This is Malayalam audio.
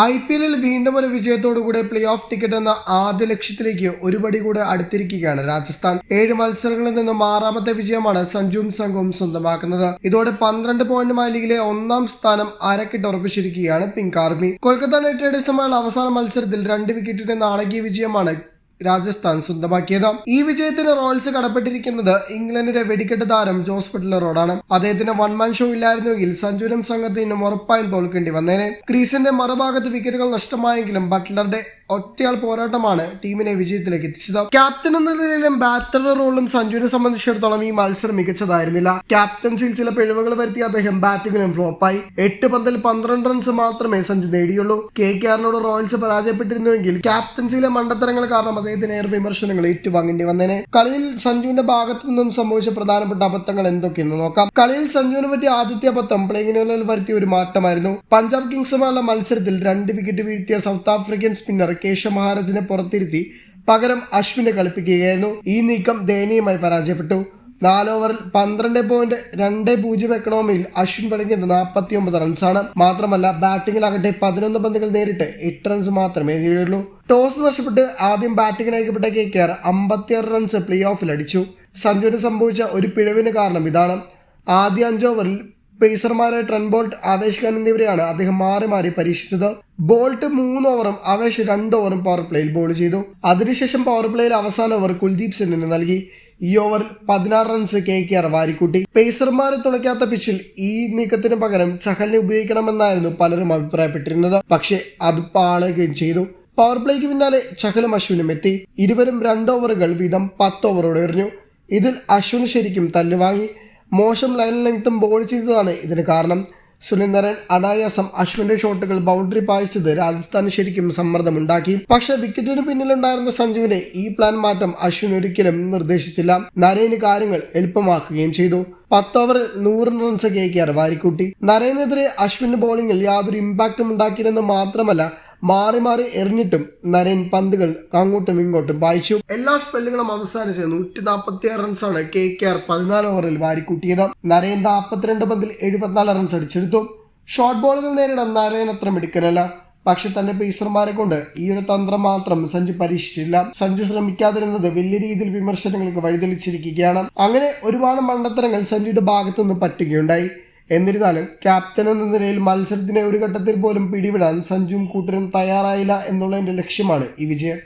ഐ പി എല്ലിൽ വീണ്ടും ഒരു വിജയത്തോടുകൂടെ പ്ലേ ഓഫ് ടിക്കറ്റ് എന്ന ആദ്യ ലക്ഷ്യത്തിലേക്ക് ഒരുപടി കൂടെ അടുത്തിരിക്കുകയാണ് രാജസ്ഥാൻ. ഏഴ് മത്സരങ്ങളിൽ നിന്നും ആറാമത്തെ വിജയമാണ് സഞ്ജുവും സംഘവും സ്വന്തമാക്കുന്നത്. ഇതോടെ പന്ത്രണ്ട് പോയിന്റുമായി ലീഗിലെ ഒന്നാം സ്ഥാനം അരക്കിട്ട് ഉറപ്പിച്ചിരിക്കുകയാണ് പിങ്ക് ആർമി. കൊൽക്കത്ത നൈറ്റ് റൈഡേഴ്സുമായുള്ള അവസാന മത്സരത്തിൽ രണ്ട് വിക്കറ്റിന്റെ നാടകീയ വിജയമാണ് രാജസ്ഥാൻ സ്വന്തമാക്കിയത്. ഈ വിജയത്തിന് റോയൽസ് കടപ്പെട്ടിരിക്കുന്നത് ഇംഗ്ലണ്ടിന്റെ വെടിക്കെട്ട് താരം ജോസ് ബട്ട്ലറോടാണ് അദ്ദേഹത്തിന് വൺ മാൻ ഷോ ഇല്ലായിരുന്നുവെങ്കിൽ സഞ്ജുവിനും സംഘത്തിനും ഉറപ്പായും തോൽക്കേണ്ടി വന്നേനെ. ക്രീസിന്റെ മറുഭാഗത്ത് വിക്കറ്റുകൾ നഷ്ടമായെങ്കിലും ബട്ട്ലറുടെ ഒറ്റയാൾ പോരാട്ടമാണ് ടീമിനെ വിജയത്തിലേക്ക് എത്തിച്ചത്. ക്യാപ്റ്റൻ എന്ന നിലയിലും ബാറ്ററുടെ റോളും സഞ്ജുവിനെ സംബന്ധിച്ചിടത്തോളം ഈ മത്സരം മികച്ചതായിരുന്നില്ല. ക്യാപ്റ്റൻസിൽ ചില പിഴവുകൾ വരുത്തിയ അദ്ദേഹം ബാറ്റിംഗിലും ഫ്ലോപ്പായി എട്ട് പന്തിൽ പന്ത്രണ്ട് റൺസ് മാത്രമേ സഞ്ജു നേടിയുള്ളൂ. കെ കെ ആറിനോട് റോയൽസ് പരാജയപ്പെട്ടിരുന്നുവെങ്കിൽ ക്യാപ്റ്റൻസിയിലെ മണ്ടത്തരങ്ങൾ കാരണം അദ്ദേഹത്തിന് ഏറെ വിമർശനങ്ങൾ ഏറ്റുവാങ്ങേണ്ടി വന്നേനെ. കളിയിൽ സഞ്ജുവിന്റെ ഭാഗത്തു നിന്നും സംഭവിച്ച പ്രധാനപ്പെട്ട അബദ്ധങ്ങൾ എന്തൊക്കെയെന്ന് നോക്കാം. കളിയിൽ സഞ്ജുവിനെ പറ്റി ആദ്യത്തെ അബദ്ധം പ്ലേയിനുകളിൽ വരുത്തിയ ഒരു മാറ്റമായിരുന്നു. പഞ്ചാബ് കിങ്സുമായുള്ള മത്സരത്തിൽ രണ്ട് വിക്കറ്റ് വീഴ്ത്തിയ സൗത്ത് ആഫ്രിക്കൻ സ്പിന്നർ കേശ മഹാരാജിനെ പുറത്തിരുത്തി പകരം അശ്വിനെ കളിപ്പിക്കുകയായിരുന്നു. ഈ നീക്കം ദയനീയമായി പരാജയപ്പെട്ടു. നാല് ഓവറിൽ പന്ത്രണ്ട് പോയിന്റ് രണ്ട് പൂജ്യം എക്കണോമിയിൽ അശ്വിൻ വഴങ്ങിയത് നാൽപ്പത്തി ഒമ്പത് റൺസാണ്. മാത്രമല്ല ബാറ്റിംഗിലാകട്ടെ പതിനൊന്ന് പന്തുകൾ നേരിട്ട് എട്ട് റൺസ് മാത്രമേ നേടിയുള്ളൂ ടോസ് നഷ്ടപ്പെട്ട് ആദ്യം ബാറ്റിംഗിന് അയക്കപ്പെട്ട കെ കെ ആർ അമ്പത്തിയാറ് റൺസ് പ്ലേ ഓഫിൽ അടിച്ചു. സഞ്ജുവിന് സംഭവിച്ച ഒരു പിഴവിന് കാരണം ഇതാണ്. ആദ്യ അഞ്ച് ഓവറിൽ പേസർമാരായ ട്രെൻ ബോൾട്ട് ആവേശ് ഖാൻ എന്നിവരെയാണ് അദ്ദേഹം മാറി മാറി പരീക്ഷിച്ചത്. ബോൾട്ട് മൂന്ന് ഓവറും ആവേശ് രണ്ട് ഓവറും പവർ പ്ലേയിൽ ബോൾ ചെയ്തു. അതിനുശേഷം പവർ പ്ലേയിൽ അവസാന ഓവർ കുൽദീപ് സെന്നിന് നൽകി. ഈ ഓവറിൽ പതിനാറ് റൺസ് കെ കെ ആർ വാരിക്കൂട്ടി. പേസർമാരെ തുണയ്ക്കാത്ത പിച്ചിൽ ഈ നീക്കത്തിന് പകരം ചഹലിനെ ഉപയോഗിക്കണമെന്നായിരുന്നു പലരും അഭിപ്രായപ്പെട്ടിരുന്നത്. പക്ഷേ അത് പാളുകയും ചെയ്തു. പവർ പ്ലേക്ക് പിന്നാലെ ചഹലും അശ്വിനും എത്തി. ഇരുവരും രണ്ട് ഓവറുകൾ വീതം പത്ത് ഓവറോട് എറിഞ്ഞു. ഇതിൽ അശ്വിൻ ശരിക്കും തല്ലുവാങ്ങി. മോശം ലൈൻ ലെങ്ത്തും ബോൾ ചെയ്തതാണ്. ഇതിന് കാരണം സുനിന്ദരൻ അനായാസം അശ്വിന്റെ ഷോട്ടുകൾ ബൗണ്ടറി പായിച്ചത് രാജസ്ഥാന് ശരിക്കും സമ്മർദ്ദമുണ്ടാക്കി. പക്ഷേ വിക്കറ്റിന് പിന്നിലുണ്ടായിരുന്ന സഞ്ജുവിനെ ഈ പ്ലാൻ മാറ്റം അശ്വിൻ ഒരിക്കലും നിർദ്ദേശിച്ചില്ല. നരേന് കാര്യങ്ങൾ എളുപ്പമാക്കുകയും ചെയ്തു. പത്ത് ഓവറിൽ നൂറ് റൺസ് കേക്കിയാർ വാരിക്കൂട്ടി. നരേനെതിരെ അശ്വിന്റെ ബോളിംഗിൽ യാതൊരു ഇമ്പാക്റ്റും ഉണ്ടാക്കിയില്ലെന്ന് മാത്രമല്ല മാറി മാറി എറിഞ്ഞിട്ടും നരേൻ പന്തുകൾ അങ്ങോട്ടും ഇങ്ങോട്ടും വായിച്ചു എല്ലാ സ്പെല്ലുകളും അവസാനിച്ച് നൂറ്റി നാൽപ്പത്തി ആറ് റൺസാണ് കെ കെ ആർ പതിനാല് ഓവറിൽ വാരിക്കൂട്ടിയത്. നരേൻ നാൽപ്പത്തിരണ്ട് പന്തിൽ എഴുപത്തിനാല് റൺസ് അടിച്ചെടുത്തു. ഷോർട്ട് ബോളുകൾ നേരിടാൻ നരേൻ അത്ര മിടുക്കനല്ല. പക്ഷെ തന്റെ പേസർമാരെ കൊണ്ട് ഈ ഒരു തന്ത്രം മാത്രം സഞ്ജു പരീക്ഷിച്ചില്ല. സഞ്ജു ശ്രമിക്കാതിരുന്നത് വലിയ രീതിയിൽ വിമർശനങ്ങൾക്ക് വഴിതെളിച്ചിരിക്കുകയാണ്. അങ്ങനെ ഒരുപാട് മണ്ടത്തരങ്ങൾ സഞ്ജുയുടെ ഭാഗത്തുനിന്ന് പറ്റുകയുണ്ടായി. എന്നിരുന്നാലും ക്യാപ്റ്റൻ എന്ന നിലയിൽ മത്സരത്തിന്റെ ഒരു ഘട്ടത്തിൽ പോലും പിടിവിടാൻ സഞ്ജുവും കൂട്ടരും തയ്യാറായില്ല എന്നുള്ളതിന്റെ ലക്ഷ്യമാണ് ഈ വിജയം.